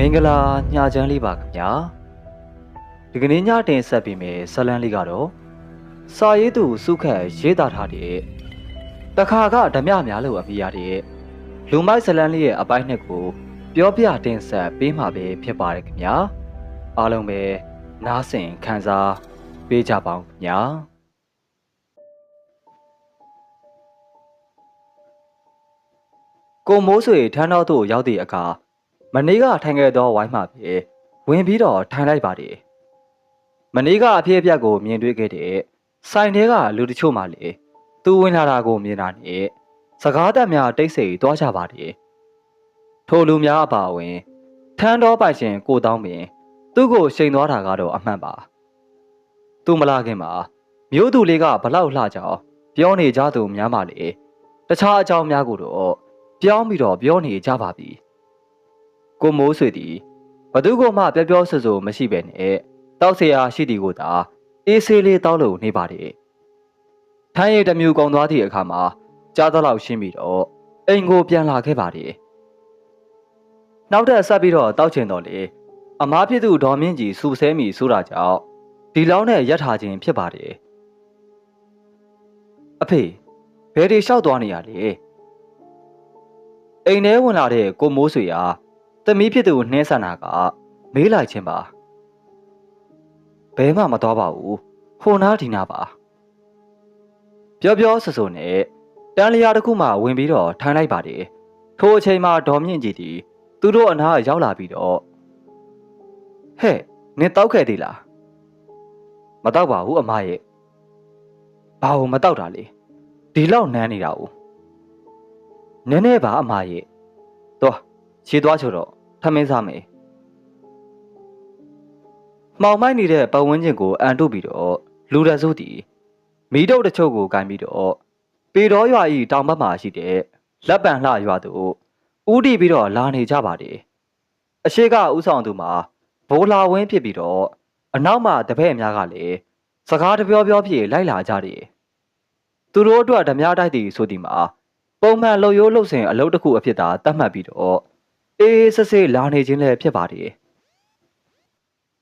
မင်္ဂလာညချမ်းလေးပါခင်ဗျာဒီကနေ့ညတင်ဆက်ပြီးမယ်ဇလန်းလေးကတော့စာရေးသူစုခက်ရေးသားထားတဲ့တခါကဓမြများလို့အမိရတဲ့လူမိုက်ဇလန်းလေးရဲ့အပိုင်းနှစ်ကို ပြောပြတင်ဆက်ပေးမှာပဲဖြစ်ပါတယ်ခင်ဗျာအားလုံးပဲနားဆင်ခံစားပေးကြပါဦးခင်ဗျာကိုမိုးဆွေထန်းတော်သို့ရောက်သည့်အခါ မနေ့ကထိုင်ခဲ့သောဝိုင်းမှာပဲဝင်ပြီးတော့ထိုင်လိုက်ပါတယ်။မနေ့ကအဖြစ်အပျက်ကိုမြင်တွေ့ခဲ့တဲ့ဆိုင်ထဲကလူတချို့မှလေသူဝင်လာတာကိုမြင်တာနဲ့စကားတက်များတိတ်ဆိတ်သွားကြပါတယ်။ထိုလူများအပါအဝင်ထန်းတော်ပိုင်ရှင်ကိုတောင်းပင် သူ့ကိုရှိန်သွားတာကတော့အမှန်ပါ။သူမလာခင်မှာမျိုးသူလေးကဘလောက်လှကြောင်ပြောနေကြသူများပါလေ။တခြားအကြောင်းများကိုတော့ပြောင်းပြီးတော့ပြောနေကြပါပြီ။ ကိုမိုးဆွေသည်ဘသူကမှပြောပြောဆိုဆိုမရှိပဲနဲ့တောက်เสียရာရှိသည်ကိုသာအေးဆေးလေးတောက်လို့နေပါတယ်။ထိုင်းရည်တစ်မျိုးကုံသွားသည့်အခါမှာကြားတော့လောက်ရှင်းပြီးတော့အိမ်ကိုပြန်လာခဲ့ပါတယ်။နောက်ထပ်ဆက်ပြီးတော့တောက်ချင်တော့လေအမားဖြစ်သူဒေါ်မင်းကြီးစူဆဲမီဆိုတာကြောင့်ဒီလောင်းနဲ့ရက်ထားခြင်းဖြစ်ပါတယ်။အဖေဘယ်ဒီလျှောက်သွားနေရလဲ။အိမ်ထဲဝင်လာတဲ့ကိုမိုးဆွေဟာ တမီးဖြစ်သူကိုနှင်းဆန်တာကမေးလိုက်ခြင်းပါဘဲမှမတော်ပါဘူးဟိုနားဒီနာပါပြောပြောဆဆနဲ့တန်လျာတစ်ခုမှဝင်ပြီးတော့ထိုင်လိုက်ပါတယ်ထိုအချိန်မှာဒေါ်မြင့်ကြီးတီသူတို့အနားရောက်လာပြီးတော့ဟဲ့နင်တောက်ခဲ့သေးလားမတောက်ပါဘူးအမရဲ့ဘာလို့မတောက်တာလဲဒီလောက်နန်းနေတာ ਉ နည်းနည်းပါအမရဲ့တော့ခြေသွားချို့တော့ ထမင်းစားမယ်။မှောင်မိုက်နေတဲ့ပတ်ဝန်းကျင်ကိုအန်တုပြီးတော့လူရစုတီမီးတုပ်တချို့ကိုကန်ပြီးတော့ပေတော်ရွာဤတောင်ဘက်မှာရှိတဲ့လက်ပံလှရွာသူဥတီပြီးတော့လာနေကြပါတယ်။အရှိကဥဆောင်သူမှာဘိုးလာဝင်းဖြစ်ပြီးတော့အနောက်မှာတပည့်အများကလည်းစကားတပြောပြောဖြစ်လိုက်လာကြတယ်။သူတို့အတွက်ဓမြတိုက်တီဆိုဒီမှာပုံမှန်လှုပ်ရိုးလှုပ်စင်အလုပ်တစ်ခုအဖြစ်သာတတ်မှတ်ပြီးတော့ အေးစစ်စစ်လာနေခြင်းလည်းဖြစ်ပါတယ်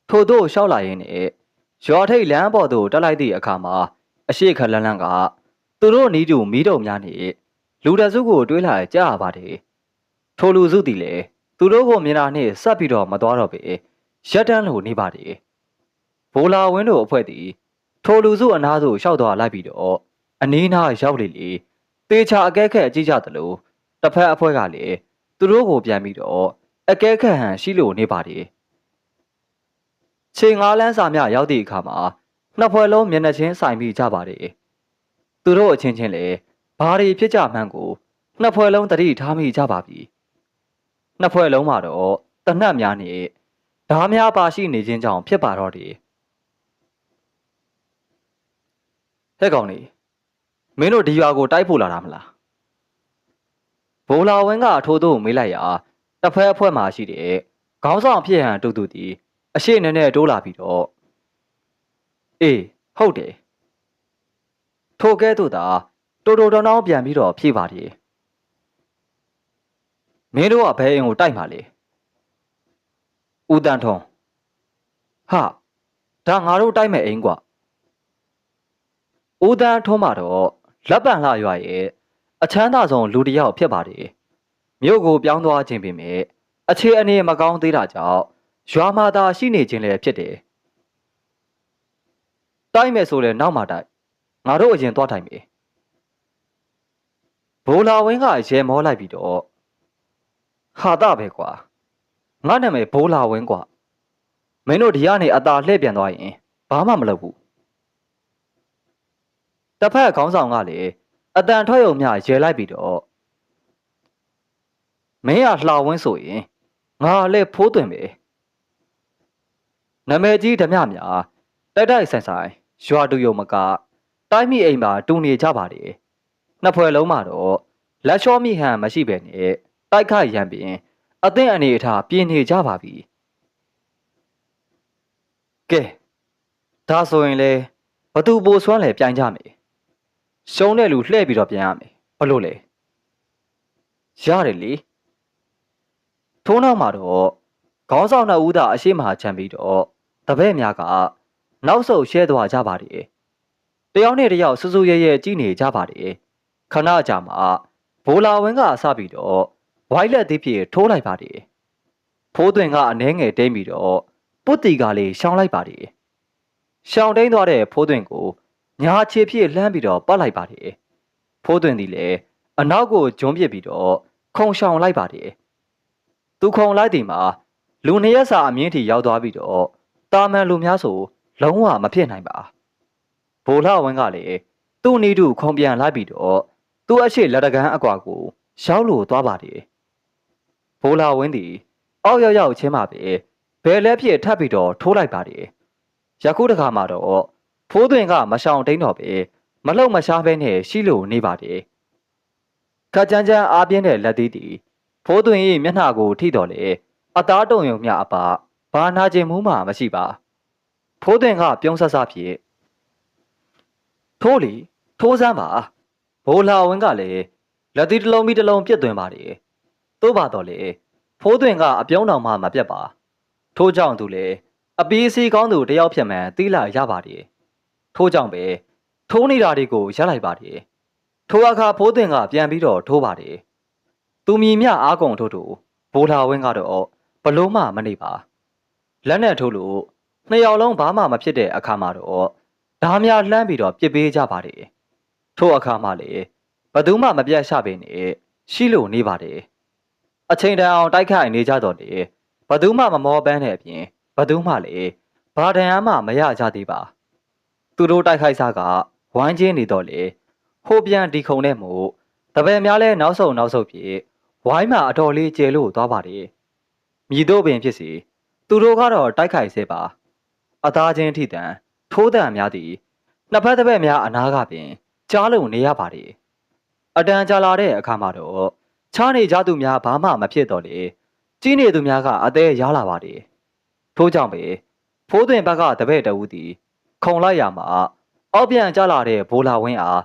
ထို့သို့လျှောက်လာရင်းနဲ့ရွာထိတ်လမ်းပေါ်သို့တက်လိုက်သည့်အခါမှာအရှိခလန်းလန်းကသူတို့နီးတူမီးတုံများနဲ့လူတစုကိုတွေးလာကြရပါတယ်ထိုလူစုသည်လည်းသူတို့ကိုမြင်တာနှင့်ဆက်ပြီးတော့မသွားတော့ပေရက်တန်းလိုနေပါတယ်ဘိုလာဝင်းတို့အဖွဲ့သည်ထိုလူစုအနားသို့ရှောက်သွားလိုက်ပြီးတော့အနီးနားရောက်လေလေတေချာအကဲခက်ကြည့်ကြသလိုတစ်ဖက်အဖွဲ့ကလည်း သူတို့ကိုပြန်ပြီးတော့အကဲခတ်ဟန်ရှိလို့နေပါတယ်ချိန်ငါးလန်းစာမြရောက်သည့်အခါမှာနှစ်ဖွဲ့လုံးမျက်နှာချင်းဆိုင်ပြီးကြပါတယ်သူတို့အချင်းချင်းလည်းဘာတွေဖြစ်ကြမှန်းကိုနှစ်ဖွဲ့လုံးတတိထားမိကြပါပြီနှစ်ဖွဲ့လုံးမှာတော့တနတ်များနဲ့ဓားများပါရှိနေခြင်းကြောင့်ဖြစ်ပါတော့တယ်ဟဲ့ကောင်နေမင်းတို့ဒီရွာကိုတိုက်ဖို့လာတာမလား ဘိုလာဝင်းကအထိုးတို့မေးလိုက်ရာတစ်ဖက်အဖွဲမှာရှိတဲ့ခေါင်းဆောင်ဖြစ်ဟန်တူတူတီအရှိနဲ့နဲ့တိုးလာပြီးတော့အေးဟုတ်တယ်ထိုကဲ့သို့သာတိုးတိုးတောင်းတောင်းပြန်ပြီးတော့ဖြေပါတယ်မင်းတို့ကဘယ်အိမ်ကိုတိုက်မှာလဲဦးတန်ထုံးဟာဒါငါတို့တိုက်မဲ့အိမ်ကွာဦးတန်ထုံးမှာတော့လက်ပံလှရွာရဲ့ အချမ်းသာဆုံးလူတစ်ယောက်ဖြစ်ပါတယ်မြို့ကိုပြောင်းသွားခြင်းပင်မဲ့အခြေအနေမကောင်းသေးတာကြောင့်ရွာမှာသာရှိနေခြင်းလည်းဖြစ်တယ်တိုက်မယ်ဆိုလည်းနောက်မှတိုက်ငါတို့အရင်သွားထိုင်မယ်ဘိုလာဝင်းကရဲမောလိုက်ပြီးတော့ဟာတာပဲကွာငါနာမည်ဘိုလာဝင်းကွာမင်းတို့ဒီကနေအသာလှည့်ပြန်သွားရင်ဘာမှမလုပ်ဘူးတစ်ဖက်ခေါင်းဆောင်ကလည်း အတန်ထွက်ရုံမျှရဲလိုက်ပြီးတော့မင်းရလှဝင်းဆိုရင်ငါလည်းဖိုးသွင်းပဲနမဲကြီးဓမြများတိုက်တိုက်ဆိုင်ဆိုင်ရွာတူယုံမကတိုင်းမိအိမ်မှာတူနေကြပါတယ်နှစ်ဖွဲ့လုံးမှာတော့လက်လျှောမိဟန်မရှိပဲနဲ့တိုက်ခိုက်ရန်ပင်အသင့်အနေအထားပြင်းနေကြပါပြီကဲဒါဆိုရင်လေဘသူပိုဆွမ်းလဲပြိုင်ကြမယ် ရှုံးတဲ့လူလှည့်ပြီးတော့ပြန်ရမယ်ဘလို့လဲရတယ်လေထိုးနောက်မှာတော့ခေါင်းဆောင်နှစ်ဦးသာအရှိမချမ်းပြီးတော့တပည့်များကနောက်ဆုတ်ရှဲသွားကြပါတယ်တယောက်နဲ့တယောက်စူးစူးရဲရဲကြည့်နေကြပါတယ်ခဏကြာမှဘိုလာဝင်းကစပြီးတော့ဝိုင်းလက်သေးဖြစ်ထိုးလိုက်ပါတယ်ဖိုးသွင်ကအနှဲငယ်တိမ့်ပြီးတော့ပုတ်တီကလေးရှောင်းလိုက်ပါတယ်ရှောင်းတိန်သွားတဲ့ဖိုးသွင်ကို ညာခြေဖြစ်လှမ်းပြီးတော့ပတ်လိုက်ပါတယ်ဖိုးသွင်သည်လည်းအနောက်ကိုဂျွန်းပစ်ပြီးတော့ခုံရှောင်လိုက်ပါတယ်သူခုံလိုက်သည်မှာလူနှစ်ရက်စာအမြင့်ထိရောက်သွားပြီးတော့တာမန်လူများဆို လုံးဝမဖြစ်နိုင်ပါဘိုလဝင်းကလည်းသူ့နီးတူခုံပြန်လိုက်ပြီးတော့သူ့အရှိလက်တကန်းအကွာကိုရောက်လို့သွားပါတယ်ဘိုလဝင်းသည်အောက်ရောက်ရောက်ချင်းမှပဲဘယ်လက်ဖြစ်ထပ်ပြီးတော့ထိုးလိုက်ပါတယ်ယခုတခါမှတော့ ဖိုးသွင်ကမရှောင်တိန်တော့ပဲမလုံမရှားပဲနဲ့ရှိလို့နေပါတယ်ခကြမ်းကြမ်းအားပြင်းတဲ့လက်သေးသည်ဖိုးသွင်၏မျက်နှာကိုထိတော်လေအသားတုံယုံမြအပါဘာနာကျင်မှုမှမရှိပါဖိုးတင်ကပြုံးဆဆဖြစ်ထိုးလီထိုးစမ်းပါဘိုလာဝင်းကလည်းလက်သီးတစ်လုံးပြီးတစ်လုံးပြစ်သွင်းပါတယ်သို့ပါတော့လေဖိုးတင်ကအပြုံးတော်မှမပြတ်ပါထိုးကြောင့်သူလေအပီးစီကောင်းသူတယောက်ဖြစ်မှန်သီးလာရပါတယ် ထိုးကြောင့်ပဲထိုးနေတာတွေကိုရပ်လိုက်ပါတယ်ထိုအခါဖိုးတင်ကပြန်ပြီးတော့ထိုးပါတယ်သူမြင်မြအားကုန်ထိုးထိုးဘိုလာဝင်းကတော့ဘလို့မှမနေပါလက်နဲ့ထိုးလို့နှစ်ယောက်လုံးဘာမှမဖြစ်တဲ့အခါမှာတော့ဓာများလှမ်းပြီးတော့ပြစ်ပေးကြပါတယ်ထို့အခါမှလေဘသူမှမပြတ်ရှပေနဲ့ရှိလို့နေပါတယ်အချိန်တန်အောင်တိုက်ခိုက်နေကြတော့လေဘသူမှမမောပန်းတဲ့အပြင်ဘသူမှလေဘာတန်မှမရကြသေးပါ သူတို့တိုက်ခိုက်စားကဝိုင်းချင်းနေတော့လေဟိုပြန်ဒီခုံနဲ့မို့တပည့်များလဲနောက်ဆုံးနောက်ဆုံးဖြစ်ဝိုင်းမှာအတော်လေးကျဲလို့သွားပါတယ်မြည်တို့ပင်ဖြစ်စီသူတို့ကတော့တိုက်ခိုက်စေပါအသားချင်းထိတန်ထိုးတန်များသည်နှစ်ဖက်တစ်ဖက်များအနားကပင် ကြားလုံနေရပါတယ်အတန်ကြာလာတဲ့အခါမှာတော့ချားနေကြသူများဘာမှမဖြစ်တော့လေကြီးနေသူများကအသေးရလာပါတယ်ထို့ကြောင့်ပဲဖိုးသွင်ဘက်ကတပည့်တဦးသည် ခုံလိုက်ရမှာအောက်ပြန်ကျလာတဲ့ဘိုလာဝင်းအား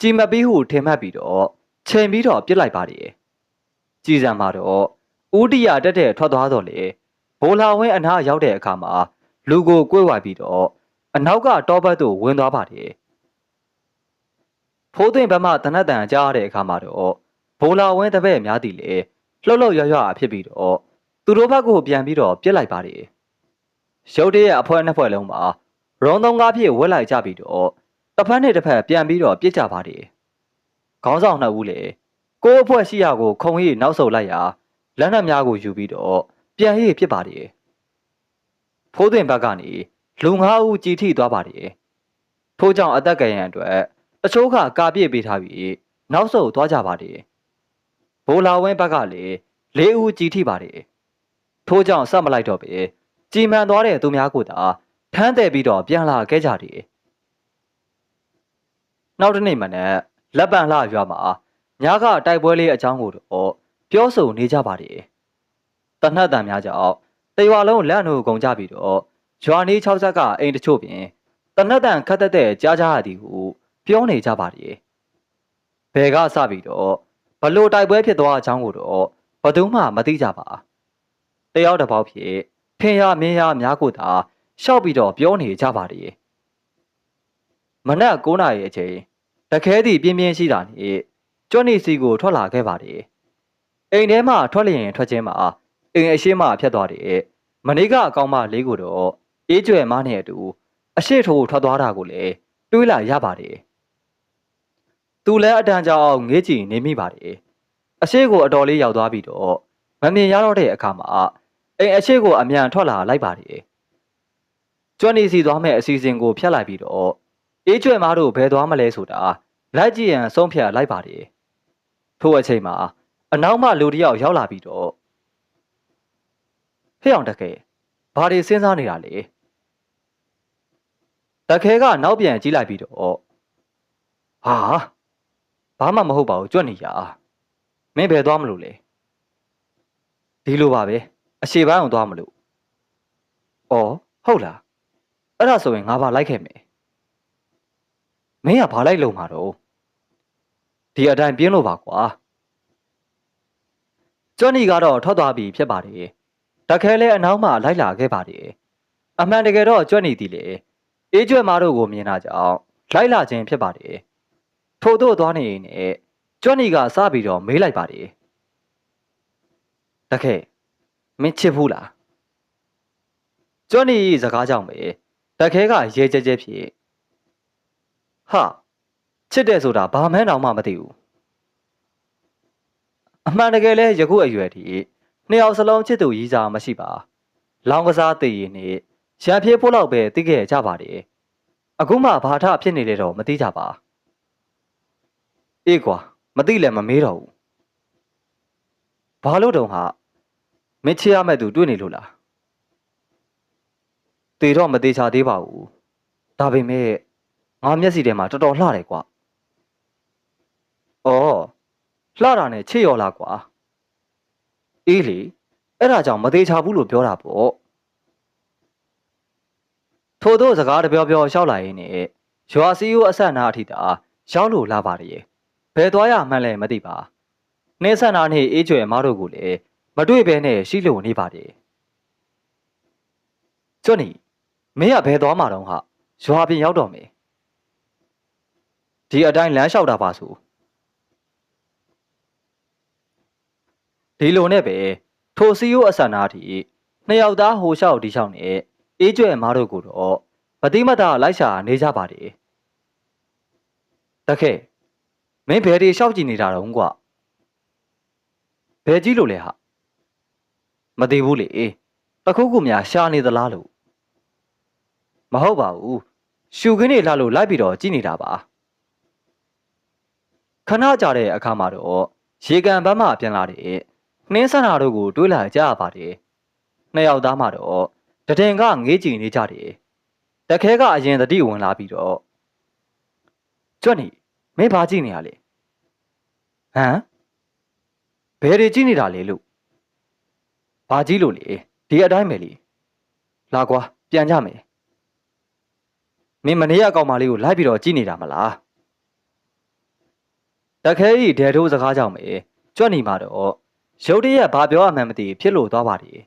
ကြည်မပြီးဟုထင်မှတ်ပြီးတော့ချိန်ပြီးတော့ပြစ်လိုက်ပါတယ်ကြည်စံမှာတော့ဦးတီယာတက်တဲ့ထွက်သွားတော့လေဘိုလာဝင်းအနားရောက်တဲ့အခါမှာလူကိုကွေ့ဝိုက်ပြီးတော့အနောက်ကတောဘက်သို့ဝင်သွားပါတယ်ဖိုးသွင်းဘက်မှတနတ်တန်ကြားရတဲ့အခါမှာတော့ဘိုလာဝင်းတပည့်များသည်လေလှုပ်လှုပ်ရွရွဖြစ်ပြီးတော့သူတို့ဘက်ကိုပြန်ပြီးတော့ပြစ်လိုက်ပါတယ်ရုတ်တရက်အဖွဲနှစ်ဖွဲ့လုံးမှာ ရုံးသုံးကားဖြစ်ဝက်လိုက်ကြပြီးတော့တစ်ဖက်နဲ့တစ်ဖက်ပြန်ပြီးတော့ပြစ်ကြပါတယ်ခေါင်းဆောင်နှစ်ဦးလေကိုယ့်အဖွဲရှိရာကိုခုံရီနောက်ဆုတ်လိုက်ရာလက်နက်များကိုယူပြီးတော့ပြန်ရေးဖြစ်ပါတယ်ဖိုးသွင်ဘက်ကနေလူငါးဦးကြည်ထိသွားပါတယ်ထို့ကြောင့်အသက်ကရန်အတွက်တချို့ကကာပြည့်ပေးထားပြီးနောက်ဆုတ်သွားကြပါတယ်ဘိုလာဝင်းဘက်ကလည်းလေးဦးကြည်ထိပါတယ်ထို့ကြောင့်ဆက်မလိုက်တော့ပဲကြည်မှန်သွားတဲ့သူများကိုသာ ထမ်းတယ်ပြီးတော့ပြန်လာခဲ့ကြတယ်နောက်တစ်နေ့မှနဲ့လက်ပံလှရွာမှာညကတိုက်ပွဲလေးအကြောင်းကိုတော့ပြောဆိုနေကြပါတယ်။တနတ်တန်များကြောင့်တရွာလုံးလက်အနှုတ်ကုန်ကြပြီးတော့ရွာနေ၆ဆက်ကအိမ်တချို့ပင်တနတ်တန်ခတ်သက်တဲ့ကြားကြရသည်ဟုပြောနေကြပါတယ်။ဘယ်ကစပြီးတော့ဘလို့တိုက်ပွဲဖြစ်သွားအကြောင်းကိုတော့ဘသူမှမသိကြပါ။တယောက်တစ်ပေါက်ဖြစ်ထင်ရမင်းရများကိုသာ ရှောက်ပြီးတော့ပြောနေကြပါတယ်။မနက်9:00နာရီအချိန်တခဲသည့်ပြင်းပြင်းရှိတာနဲ့ကျွတ်နေစီကိုထွက်လာခဲ့ပါတယ်။အိမ်ထဲမှထွက်လျင်ထွက်ခြင်းမှာအိမ်အရှိမဖြတ်သွားတယ်။မနေ့ကအကောင်မလေးကိုတော့အေးကျွယ်မနဲ့အတူအရှိထိုးထွက်သွားတာကိုလည်းတွေးလာရပါတယ်။သူလည်းအတန်ကြောင်ငေးကြည့်နေမိပါတယ်။အရှိကိုအတော်လေးရောက်သွားပြီးတော့မမြင်ရတော့တဲ့အခါမှာအိမ်အရှိကိုအမြန်ထွက်လာလိုက်ပါတယ်။ ကျွတ်နေစီသွားမဲ့အစီအစဉ်ကိုဖျက်လိုက်ပြီးတော့အေးကျွယ်မတို့ဘယ်သွားမလဲဆိုတာလိုက်ကြည့်ရန်ဆုံးဖြတ်လိုက်ပါတယ်။ထို့အချိန်မှာအနောက်မှလူတစ်ယောက်ရောက်လာပြီးတော့ဖះအောင်တခဲဘာတွေစဉ်းစားနေတာလဲတခဲကနောက်ပြန်ကြည့်လိုက်ပြီးတော့ဟာဘာမှမဟုတ်ပါဘူးကြွနေရမင်းဘယ်သွားမလို့လဲဒီလိုပါပဲအရှိပိုင်းအောင်သွားမလို့ဩဟုတ်လား အဲ့ဒါဆိုရင်ငါဘာလိုက်ခဲ့မယ်မင်းကဘာလိုက်လုံမှာတော့ဒီအတိုင်းပြင်းလို့ပါကွာကျွမ်းနီကတော့ထွက်သွားပြီဖြစ်ပါတယ်တတခဲလဲအနောက်မှလိုက်လာခဲ့ပါတယ်အမှန်တကယ်တော့ကြွက်နေသည်လေအေးကျွဲမားတို့ကိုမြင်တာကြောင့်လိုက်လာခြင်းဖြစ်ပါတယ်ထို့သို့သွားနေရင်နဲ့ကြွက်နေကစပြီးတော့မေးလိုက်ပါတယ်တခဲမင်းချစ်ဘူးလားကြွက်နေ၏စကားကြောင့်ပဲ တခဲကရဲကြဲကြဲဖြစ်ဟာချစ်တယ်ဆိုတာဘာမှန်းတော့မှမသိဘူးအမှန်တကယ်လဲယခုအရွယ်ထိနှစ်ယောက်စလုံးချစ်သူရည်စားမရှိပါ လောင်းကစားတည်ရည်နဲ့ရံပြေးဖို့လောက်ပဲသိခဲ့ကြပါတယ်အခုမှဘာထဖြစ်နေလဲတော့မသိကြပါအေးကွာမသိလည်းမမေးတော့ဘူးဘာလို့တုံဟာမင်းချစ်ရမဲ့သူတွေ့နေလို့လား တေတော့မသေးချာသေးပါဘူးဒါပေမဲ့ငါမျက်စိထဲမှာတော်တော်လှတယ်ကွာအော်လှတာနဲ့ချစ်ရောလားကွာအေးလေအဲ့ဒါကြောင့်မသေးချာဘူးလို့ပြောတာပေါ့ထို့သောစကားတပြောပြောရှောက်လာရင်းနဲ့ရွာစီယိုအဆက်နာအထိတာရောက်လို့လာပါတယ်ဘယ်သွားရမှန်းလဲမသိပါနှင်းဆက်နာနဲ့အေးကျွယ်မားတို့ကိုလည်းမတွေ့ဘဲနဲ့ရှိလို့နေပါတယ်ကျွတ်နီ မင်းကဘယ်သွားမှာတော့ဟာရွာပြင်ရောက်တော့မယ်ဒီအတိုင်းလမ်းလျှောက်တာပါဆိုဒီလိုနဲ့ပဲထိုစီယိုအဆန္နာတီနှစ်ယောက်သားဟိုလျှောက်ဒီလျှောက်နဲ့အေးကျွဲမားတို့ကိုတော့မတိမတာလိုက်ရှာနေကြပါတယ်တခဲမင်းဘယ်ဒီလျှောက်ကြည့်နေတာတော့ကွာဘယ်ကြည့်လို့လဲဟာမသိဘူးလေတခုခုများရှာနေသလားလို့ မဟုတ်ပါဘူးရှူခင်းနေလှလို့လိုက်ပြီးတော့ကြည့်နေတာပါခဏကြာတဲ့အခါမှာတော့ရေကန်ဘက်မှပြန်လာတဲ့နှင်းဆန္ဒတို့ကိုတွေးလာကြရပါတယ်နှစ်ယောက်သားမှတော့တတင်ကငေးကြည့်နေကြတယ်တခဲကအရင်တတိဝင်လာပြီးတော့ကျွတ်နေမင်းဘာကြည့်နေရလဲဟမ်ဘယ်တွေကြည့်နေတာလဲလို့ဘာကြည့်လို့လဲဒီအတိုင်းပဲလေလာကွာပြန်ကြမယ် မင်းမနေရကောင်မလေးကိုလိုက်ပြီးတော့ကြည့်နေတာမလားတခဲကြီးဒဲထိုးစကားကြောင့်ပဲကြွက်နေမှာတော့ရုတ်တရက်ဘာပြောရမှန်းမသိဖြစ်လို့သွားပါတယ်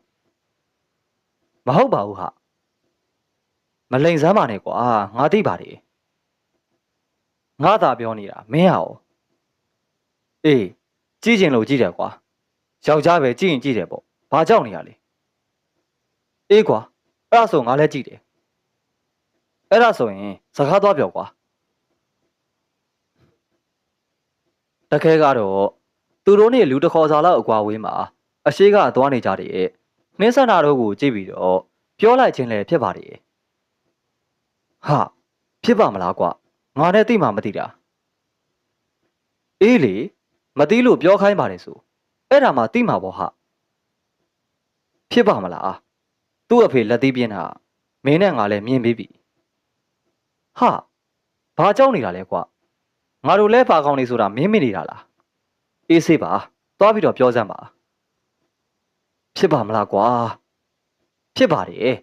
မဟုတ်ပါဘူးဟာမလိန်စမ်းပါနဲ့ကွာငါသိပါတယ်ငါသာပြောနေတာမင်းဟာ哦အေးကြည့်ကျင်လို့ကြည့်တယ်ကွာယောက်ျားပဲကြည့်ရင်ကြည့်တယ်ပေါ့ဘာကြောက်နေရလဲအေးကွာအဲ့ဒါဆိုငါလည်းကြည့်တယ် အဲ့ဒါဆိုရင်စကားသွားပြောကွာတခဲကတော့သူတို့နဲ့လူတစ်ခေါ်စာလောက်အကွာဝေးမှာအရှိကသွားနေကြတဲ့နှင်းဆန္ဒတို့ကိုကြည့်ပြီးတော့ပြောလိုက်ခြင်းလည်းဖြစ်ပါတယ်ဟာဖြစ်ပါမလားကွာငါနဲ့သိမှမသိတာအေးလေမသိလို့ပြောခိုင်းပါတယ်ဆိုအဲ့ဒါမှသိမှာပေါ့ဟာဖြစ်ပါမလားသူ့အဖေလက်သေးပြင်းတာမင်းနဲ့ငါလည်းမြင်ပြီးပြီ ဟာဘာကြောက်နေတာလဲကွာငါတို့လဲပါကောင်းနေဆိုတာမင်းမနေတာလားအေးဆေးပါသွားပြီးတော့ပြောစမ်းပါဖြစ်ပါမလားကွာဖြစ်ပါတယ်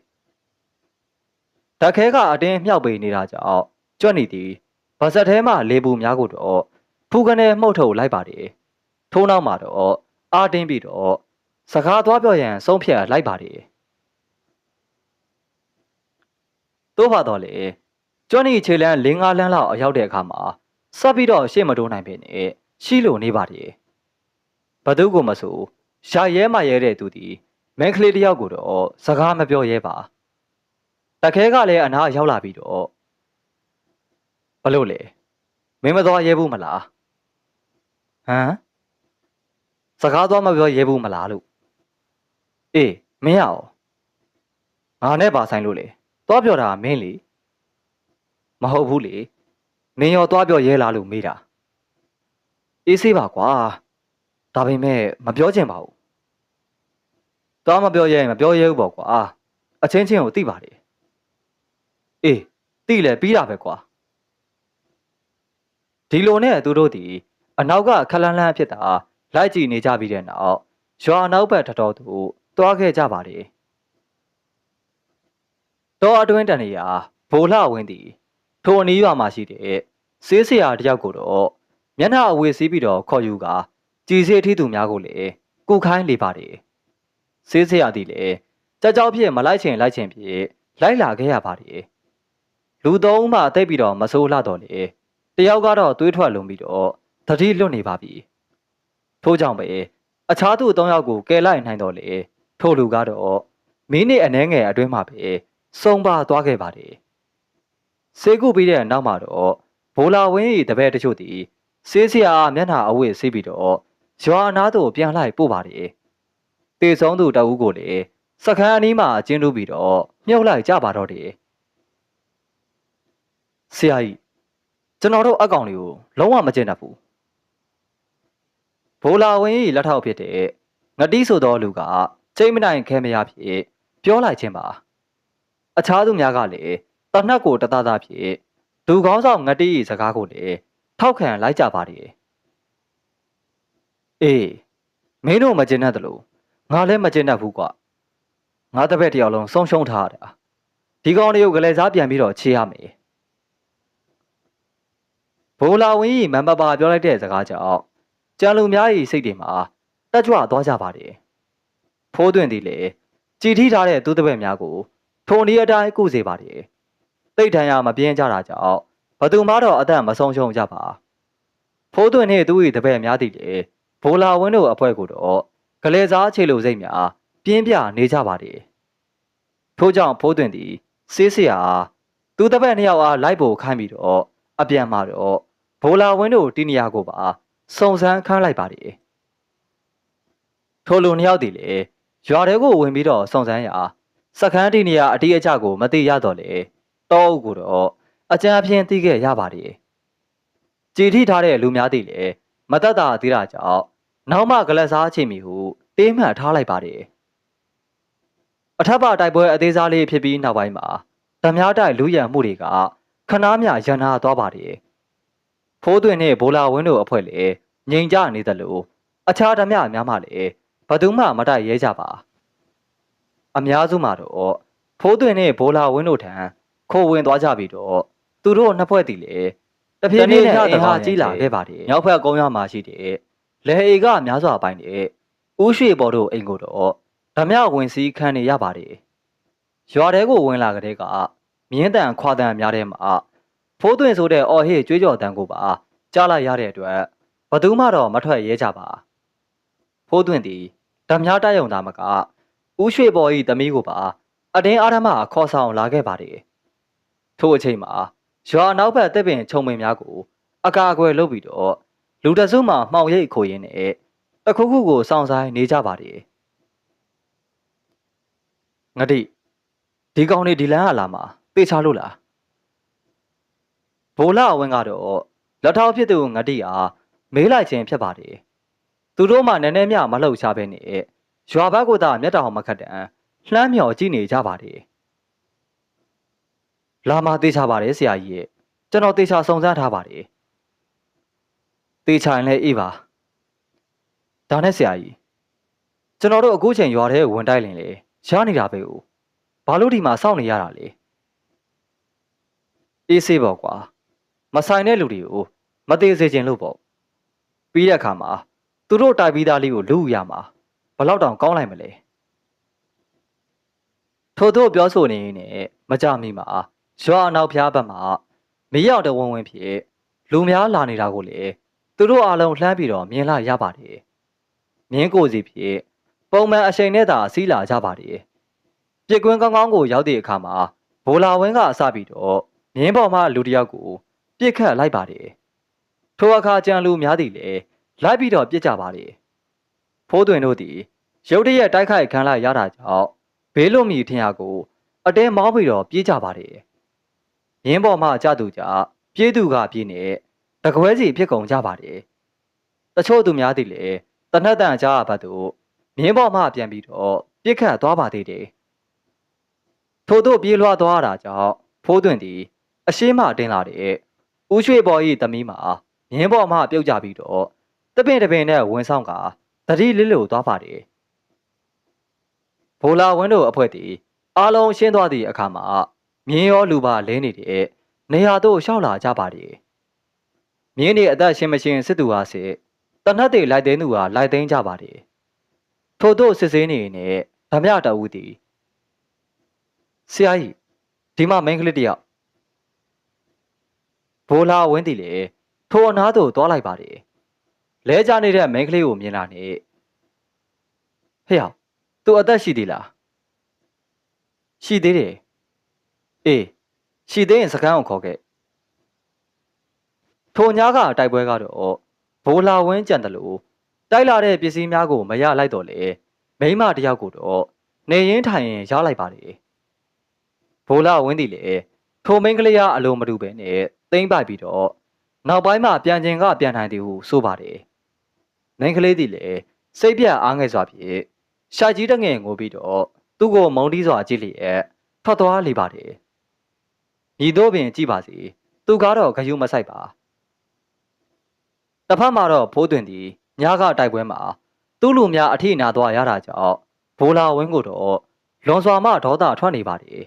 တခဲကအတင်းမြှောက်ပေနေတာကြောင့်ကြွက်နေသည်ဗဇက်ထဲမှလေပူများကိုတော့ဖူကနေမှုတ်ထုတ်လိုက်ပါတယ်ထိုးနောက်မှာတော့အာတင်းပြီးတော့စကားသွားပြောရန်ဆုံးဖြတ်လိုက်ပါတယ်တို့ပါတော့လေ ကျွမ်းနီခြေလန်း၄၅လမ်းလောက်အရောက်တဲ့အခါမှာစပ်ပြီးတော့ရှေ့မတိုးနိုင်ပေနဲ့ရှိလို့နေပါတယ်ဘသူကမဆိုရှာရဲမရဲတဲ့သူဒီမင်းကလေးတယောက်ကိုတော့စကားမပြောရဲပါတခဲကလည်းအနာရောက်လာပြီးတော့ဘလို့လဲမင်းမသွားရဲဘူးမလားဟမ်စကားသွားမပြောရဲဘူးမလားလို့အေးမင်းရအောင်ငါနဲ့ပါဆိုင်လို့လေသွားပြောတာမင်းလေ မဟုတ်ဘူးလေမင်းရောသွားပြောရဲလားလို့မေးတာအေးဆေးပါကွာဒါပေမဲ့မပြောချင်ပါဘူးသွားမပြောရဲရင်မပြောရဲဘူးပေါ့ကွာအချင်းချင်းကိုသိပါလေအေးသိလဲပြီးတာပဲကွာဒီလိုနဲ့သူတို့ဒီအနောက်ကခလန်းလန်းဖြစ်တာလိုက်ကြည့်နေကြပြီးတဲ့နောက်ရွာနောက်ဘက်ထတော်သူသွားခဲ့ကြပါတယ်တော့အတွင်းတန်နေရာဘိုလဝင်းတီ ထိုအနီးရွာမှာရှိတဲ့ဆေးဆရာတယောက်ကိုတော့မျက်နှာအဝေးစီးပြီးတော့ခေါ်ယူကာကြည်စေအထီးသူများကိုလည်းကုခိုင်းလေပါတယ်စေးစရာသည်လေကြောက်ကြောက်ဖြစ်မလိုက်ချင်လိုက်ချင်ဖြစ်လိုက်လာခဲ့ရပါတယ်လူသုံးမှတိတ်ပြီးတော့မဆိုးလှတော့လေတယောက်ကတော့သွေးထွက်လုံးပြီးတော့တတိလွတ်နေပါပြီထို့ကြောင့်ပဲအခြားသူသုံးယောက်ကိုကယ်လိုက်နိုင်တော့လေထို့လူကတော့မိနစ်အနည်းငယ်အတွင်းမှာပဲစုံပါသွားခဲ့ပါတယ် စေကုပြီးတဲ့နောက်မှာတော့ဘိုလာဝင်း၏တပည့်တချို့သည်စေးစရာမျက်နှာအဝတ်ဆေးပြီးတော့ရွာနားသို့ပြန်လိုက်ပို့ပါတယ်တေဆုံးသူတအူးကိုလေစခန်းအနီးမှာကျင်းတူးပြီးတော့မြုပ်လိုက်ကြပါတော့တယ်ဆရာကြီးကျွန်တော်တို့အကောင်တွေကိုလုံးဝမကျင်တတ်ဘူးဘိုလာဝင်း၏လက်ထောက်ဖြစ်တဲ့ငတိဆိုသောလူကချိန်မနိုင်ခဲမရဖြစ်ပြောလိုက်ခြင်းပါအခြားသူများကလည်း တနတ်ကိုတသားသားဖြစ်သူကောင်းဆောင်ငတိ၏စကားကိုလည်းထောက်ခံလိုက်ကြပါတယ်အေးမင်းတို့မကျင်တတ်တယ်လို့ငါလည်းမကျင်တတ်ဘူးကွာငါတပည့်တယောက်လုံးဆုံးရှုံးထားရတာဒီကောင်တွေကိုကလေးစားပြန်ပြီးတော့ချေးရမယ်ဘိုလာဝင်းကြီးမန်ပပါပြောလိုက်တဲ့စကားကြောင့်ကြံလူများ၏စိတ်တွေမှာတက်ကြွသွားကြပါတယ်ဖိုးသွင်းသည်လေကြည်ထီးထားတဲ့သူတပည့်များကိုထိုနည်းအတိုင်းကုစေပါတယ် တိတ်ထန်ရမပြင်းကြတာကြောင့်ဘသူမှတော့အသက်မဆုံးရှုံးကြပါဖိုးသွင်းနှင့်သူ၏တပည့်များသည်လေဘိုလာဝင်းတို့အဖွဲ့ကိုတော့ကလေးစားခြေလိုစိတ်များပြင်းပြနေကြပါတယ်ထို့ကြောင့်ဖိုးသွင်းသည်စေးစရာသူတပည့်နှစ်ယောက်အားလိုက်ဖို့ခိုင်းပြီးတော့အပြန်မှာတော့ဘိုလာဝင်းတို့တီနီယာကိုပါစုံစမ်းခန်းလိုက်ပါတယ်ထိုလူနှစ်ယောက်သည်လေရွာထဲကိုဝင်ပြီးတော့စုံစမ်းရာစခန်းတီနီယာအတီးအကျကိုမသိရတော့လေ တောအုပ်ကိုတော့အကြံအဖြင့်သိခဲ့ရပါတယ်ကြည်ထိထားတဲ့လူများသည်လေမတတ်တာသေးတာကြောင့်နောက်မှဂလက်စားချိန်မီဟုတေးမှတ်ထားလိုက်ပါတယ်အထက်ပါတိုက်ပွဲအသေးစားလေးဖြစ်ပြီးနောက်ပိုင်းမှာဓမြတိုက်လူရန်မှုတွေကခနားမြရန်နာသွားပါတယ်ဖိုးသွင်းနဲ့ဘိုလာဝင်းတို့အဖွဲ့လေငြိမ်ကြနေသလိုအခြားဓမြများမှလည်းဘသူမှမတိုက်ရဲကြပါအများစုမှာတော့ဖိုးသွင်းနဲ့ဘိုလာဝင်းတို့ထံ ခိုးဝင်သွားကြပြီးတော့သူတို့နှစ်ဖွဲ့တည်လေတဖြည်းဖြည်းနဲ့အင်ဟာကြီးလာခဲ့ပါတယ်။မြောက်ဘက်ကုန်းရမှာရှိတဲ့လေအေကများစွာပိုင်းတဲ့ဦးရွှေဘော်တို့အိမ်ကိုတော့ဓမြဝင်စည်းခံနေရပါတယ်။ရွာထဲကိုဝင်လာကြတဲ့ကမြင်းတန်ခွာတန်များထဲမှာဖိုးသွင်းဆိုတဲ့အော်ဟေ့ကြွေးကြော်တန်ကိုပါကြားလိုက်ရတဲ့အတွက်ဘသူမှတော့မထွက်ရဲကြပါ။ဖိုးသွင်းသည်ဓမြတိုက်ရုံသားမကဦးရွှေဘော်ဤသမီးကိုပါအတင်းအားဓမ္မခေါ်ဆောင်လာခဲ့ပါတယ်။ ထို့အချိန်မှာရွာနောက်ဘက်တပ်ပင်ခြုံပင်များကို အကာအကွယ်လုပ်ပြီးတော့လူတစုမှမှောင်ရိပ်ခိုရင်းနဲ့တခုခုကိုစောင့်ဆိုင်နေကြပါတယ်ငတိဒီကောင်နေဒီလန်းကလာမှာပေချလို့လားဘိုလာအဝင်းကတော့လက်ထောက်ဖြစ်သူငတိအားမေးလိုက်ခြင်းဖြစ်ပါတယ်သူတို့မှနည်းနည်းမြမလှုပ်ရှားပဲနဲ့ရွာဘက်ကသာမျက်တောင်မခတ်တန်လှမ်းမြော်ကြည့်နေကြပါတယ် လာမသေးချပါတယ်ဆရာကြီးရဲ့ကျွန်တော်သေချာစုံစမ်းထားပါတယ်သေချာရင်လည်းအေးပါဒါနဲ့ဆရာကြီးကျွန်တော်တို့အခုချိန်ရွာထဲဝင်တိုက်လင်လေရနေတာပဲဦးဘာလို့ဒီမှာစောင့်နေရတာလဲအေးဆေးပေါ့ကွာမဆိုင်တဲ့လူတွေကိုမသေးစေခြင်းလို့ပေါ့ပြီးတဲ့အခါမှာသူတို့တိုက်ပြီးသားလေးကိုလူရမှာဘလောက်တောင်ကောင်းလိုက်မလဲထို့သောပြောဆိုနေရင်မကြမီမှာ ရွာအနောက်ဖျားဘက်မှာမီးရောက်တဝင်းဝင်းဖြစ်လူများလာနေတာကိုလေသူတို့အားလုံးလှမ်းပြီးတော့မြင်လာရပါတယ်မြင်းကိုစီဖြစ်ပုံမှန်အချိန်နဲ့သာစီးလာကြပါတယ်ပြစ်ကွင်းကောင်းကောင်းကိုရောက်တဲ့အခါမှာဘိုလာဝင်းကအစပြီးတော့မြင်းပေါ်မှလူတစ်ယောက်ကိုပြစ်ခတ်လိုက်ပါတယ်ထိုအခါကြံလူများသည်လေလိုက်ပြီးတော့ပြစ်ကြပါတယ်ဖိုးတွင်တို့သည်ရုတ်တရက်တိုက်ခိုက်ခံလိုက်ရတာကြောင့်ဘေးလွတ်မီထင်ရကိုအတဲမောင်းပြီးတော့ပြေးကြပါတယ် မြင်းပေါ်မှကြသူကြပြေးသူကပြေးနေတကွဲစီဖြစ်ကုန်ကြပါတယ်တချို့သူများသည်လေတနတ်တန်ကြားဘတ်တို့မြင်းပေါ်မှပြန်ပြီးတော့ပြစ်ခတ်သွားပါသေးတယ်ထို့သို့ပြေးလွှားသွားတာကြောင့်ဖိုးသွင်းသည်အရှိမတင်လာတဲ့ဦးရွှေဘော်၏သမီးမှာမြင်းပေါ်မှပြုတ်ကြပြီးတော့တပင်တပင်နဲ့ဝင်ဆောင်ကတတိလစ်လို့သွားပါတယ်ဘိုလာဝင်းတို့အဖွဲ့သည်အားလုံးရှင်းသွားသည့်အခါမှာ မြင်းရောလူပါလဲနေတဲ့နေရာသို့ရှောက်လာကြပါတယ်မြင်းနေအသက်ရှင်မရှင်စစ်သူဟာစစ်တနတ်တွေလိုက်သိန်းသူဟာလိုက်သိန်းကြပါတယ်ထို့သို့စစ်စင်းနေနဲ့ဓမြတအူးသည်ဆရာကြီးဒီမှာမိန်းကလေးတစ်ယောက်ဘိုးလာဝင်းသည်လေထိုအနားသို့သွားလိုက်ပါတယ်လဲကြနေတဲ့မိန်းကလေးကိုမြင်လာနေဟေ့အောင်သူအသက်ရှိသေးလားရှိသေးတယ် အေးရှိသေးရင်စကန်းကိုခေါ်ခဲ့ထိုညားကတိုက်ပွဲကတော့ဘိုးလာဝင်းကြံတယ်လို့တိုက်လာတဲ့ပစ္စည်းများကိုမရလိုက်တော့လေမိန်းမတစ်ယောက်ကိုတော့နေရင်ထိုင်ရင်ရလိုက်ပါတယ်ဘိုးလာဝင်းသည်လေထိုမိန်းကလေးကအလိုမတူပဲနဲ့တိမ့်ပိုက်ပြီးတော့နောက်ပိုင်းမှာပြန်ကျင်ကပြန်ထိုင်သည်ဟုဆိုပါတယ်မိန်းကလေးသည်လေစိတ်ပြတ်အားငယ်စွာဖြင့်ရှာကြီးတငယ်ငိုပြီးတော့သူ့ကိုမုံတီးစွာကြည့်လျက်ထွက်သွားလေပါတယ် ညီတို့ပင်ကြည့်ပါစီသူကတော့ဂယုမဆိုင်ပါတစ်ဖက်မှာတော့ဖိုးတွင်သည်ညကတိုက်ပွဲမှာသူ့လူများအထိနာသွားရတာကြောင့်ဘိုးလာဝင်းကိုတော့လွန်စွာမှဒေါသထွက်နေပါတယ်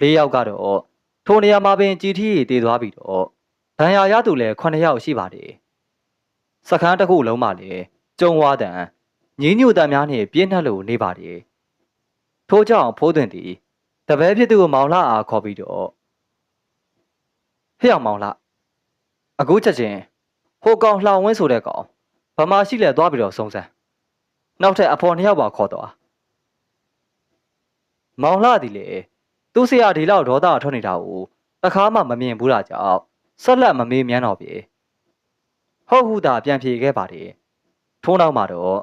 လေးယောက်ကတော့ထိုနေရာမှာပင်ကြည်ထီတည်သွားပြီးတော့ဒဏ်ရာရသူလည်း9ယောက်ရှိပါတယ်စခန်းတစ်ခုလုံးမှာလည်းကျုံဝါတန်ညီညွတ်တန်များနှင့်ပြင်းထန်လို့နေပါတယ်ထို့ကြောင့်ဖိုးတွင်သည် တပည့်ဖြစ်သူကိုမောင်လာအားခေါ်ပြီးတော့ဟဲ့အောင်မောင်လာအခုချက်ချင်းဟိုကောင်လှောင်ဝင်းဆိုတဲ့ကောင်ဗမာရှိလဲသွားပြီးတော့စုံစမ်းနောက်ထပ်အဖော်နှစ်ယောက်ပါခေါ်တော့မောင်လာသည်လေသူ့ဆရာဒီလောက်ဒေါသထွက်နေတာကိုတခါမှမမြင်ဘူးတာကြောင့်ဆက်လက်မမေးမြန်းတော့ပြီဟုတ်ဟုသာပြန်ဖြေခဲ့ပါတယ်ထိုးနောက်မှာတော့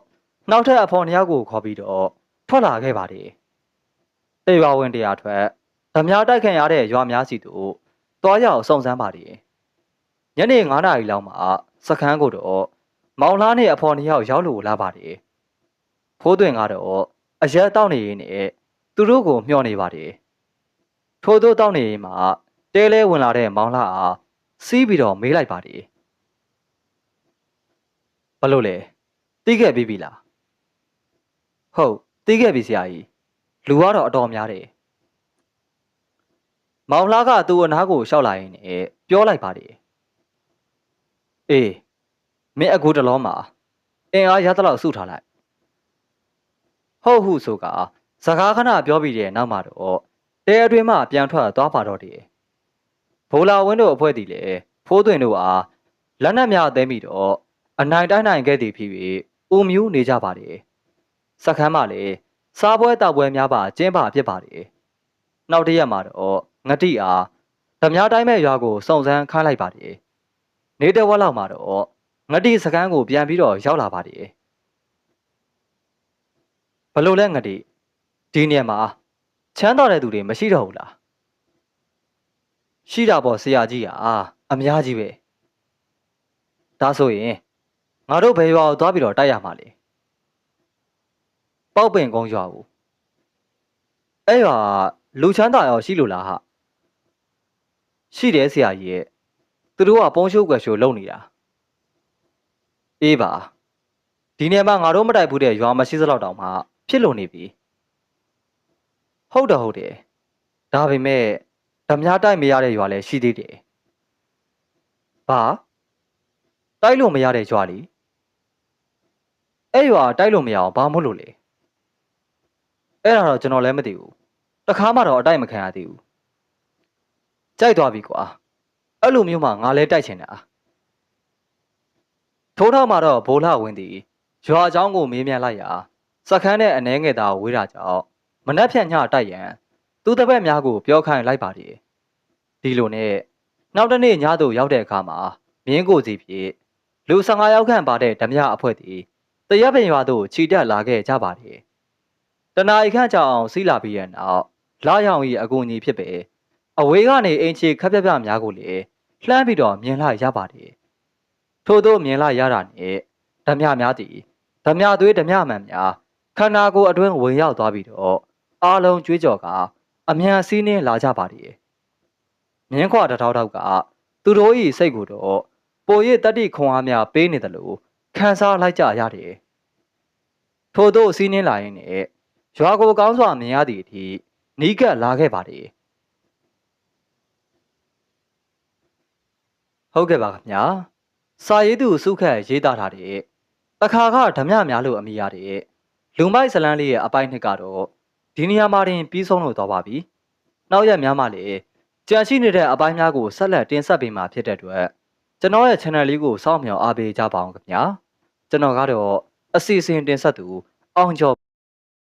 နောက်ထပ်အဖော်နှစ်ယောက်ကိုခေါ်ပြီးတော့ထွက်လာခဲ့ပါတယ် တေရွာဝင်တရားထွက်ဓမြတိုက်ခံရတဲ့ရွာများစီတို့တွားရောက်စုံစမ်းပါတယ်ညနေ9နာရီလောက်မှာစခန်းကိုတော့မောင်လားနဲ့အဖော်နှစ်ယောက်ရောက်လို့လာပါတယ်ဖိုးသွင်းကတော့အရက်တောက်နေရင်းနဲ့သူတို့ကိုမျှော်နေပါတယ်ထို့သောတောက်နေရင်မှာတဲလဲဝင်လာတဲ့မောင်လာအားစီးပြီးတော့မေးလိုက်ပါတယ်ဘလို့လဲတီးခဲ့ပြီးပြီလားဟုတ်တီးခဲ့ပြီဆရာကြီး လူကတော့အတော်များတယ်မောင်လာကသူ့အနားကိုရှောက်လာရင်းနဲ့ပြောလိုက်ပါတယ်အေးမင်းအကူတလုံးမှာအင်အားရသလောက်စုထားလိုက်ဟုတ်ဟုဆိုကစကားခဏပြောပြီးတဲ့နောက်မှာတော့တဲအတွင်းမှပြန်ထွက်သွားပါတော့တယ်ဘိုလာဝင်းတို့အဖွဲ့တည်လေဖိုးသွင်းတို့အားလက်နက်များသိမ်းပြီးတော့အနိုင်တိုင်းနိုင်ခဲ့သည်ဖြစ်ပြီးဦးမြူးနေကြပါတယ်စခန်းမှလည်း စားပွဲတောက်ပွဲများပါကျင်းပါဖြစ်ပါတယ်နောက်တစ်ရက်မှာတော့ငတိအားဓမြတိုင်းမဲ့ရွာကိုစုံစမ်းခိုင်းလိုက်ပါတယ်နေတဝက်လောက်မှာတော့ငတိစကန်းကိုပြန်ပြီးတော့ရောက်လာပါတယ်ဘလို့လဲငတိဒီနေရာမှာချမ်းသာတဲ့သူတွေမရှိတော့ဘူးလားရှိတာပေါ့ဆရာကြီးဟာအများကြီးပဲဒါဆိုရင်ငါတို့ဘယ်ရွာကိုသွားပြီးတော့တိုက်ရမှာလဲ ပေါက်ပင်ကုန်းရွာကိုအဲ့ရွာလူချမ်းသာရောရှိလို့လားဟာရှိတယ်ဆရာကြီးရဲ့သူတို့ကပုံရှိုးကွယ်ရှိုးလုပ်နေတာအေးပါဒီနေ့မှငါတို့မတိုက်ဘူးတဲ့ရွာမရှိစလောက်တောင်မှဖြစ်လို့နေပြီဟုတ်တယ်ဟုတ်တယ်ဒါပေမဲ့ဓမြတိုက်မရတဲ့ရွာလည်းရှိသေးတယ်ဘာတိုက်လို့မရတဲ့ရွာလीအဲ့ရွာတိုက်လို့မရအောင်ဘာမို့လို့လဲ အဲ့ဒါတော့ကျွန်တော်လည်းမသိဘူးတခါမှတော့အတိုက်မခံရသေးဘူးကြိုက်သွားပြီကွာအဲ့လိုမျိုးမှငါလဲတိုက်ချင်တာထိုးထောက်မှာတော့ဘိုးလှဝင်းသည်ရွာအကြောင်းကိုမေးမြန်းလိုက်ရာစခန်းနဲ့အနှဲငယ်သားဝေးတာကြောင့်မနှက်ဖြတ်ညတိုက်ရန်သူတပည့်များကိုပြောခိုင်းလိုက်ပါသည်ဒီလိုနဲ့နောက်တစ်နေ့ညသို့ရောက်တဲ့အခါမှာမြင်းကိုစီဖြစ်လူ15ယောက်ခန့်ပါတဲ့ဓမြအဖွဲ့သည်တရက်ပင်ရွာသို့ခြိတက်လာခဲ့ကြပါသည် တနာရီခန့်ကြာအောင်စီးလာပြီးရနောက်လာရောင်၏အကူအညီဖြစ်ပေအဝေးကနေအင်ချီခက်ပြပြများကိုလည်းလှမ်းပြီးတော့မြင်လာရပါသည်ထို့သောမြင်လာရတာနှင့်ဓမြများသည်ဓမြသွေးဓမြမှန်များခန္ဓာကိုယ်အတွင်းဝင်ရောက်သွားပြီးတော့အားလုံးကြွေးကြော်ကအမြန်စီးနှင်းလာကြပါသည်မြင်းခွာတထောက်ထောက်ကသူတို့၏စိတ်ကိုတော့ပိုရတတ္တိခွန်အားများပေးနေတယ်လို့ခံစားလိုက်ကြရတယ်ထို့သောစီးနှင်းလာရင်းနဲ့ ရွာကိုကောင်းစွာမြင်ရသည့်အထိနီးကပ်လာခဲ့ပါတယ်ဟုတ်ကဲ့ပါခင်ဗျာစာရေးသူစုခက်ရေးသားထားတဲ့အခါကဓမြများလို့အမိရတဲ့လူမိုက်ဇလန်းလေးရဲ့အပိုင်းနှစ်ကတော့ဒီနေရာမှာတင်ပြီးဆုံးလို့တော့ပါပြီ။နောက်ရက်များမှလည်းကြံရှိနေတဲ့အပိုင်းများကိုဆက်လက်တင်ဆက်ပေးမှာဖြစ်တဲ့အတွက်ကျွန်တော်ရဲ့ channel လေးကိုစောင့်မျှော်အားပေးကြပါအောင်ခင်ဗျာ။ကျွန်တော်ကတော့အစီအစဉ်တင်ဆက်သူအောင်ကျော်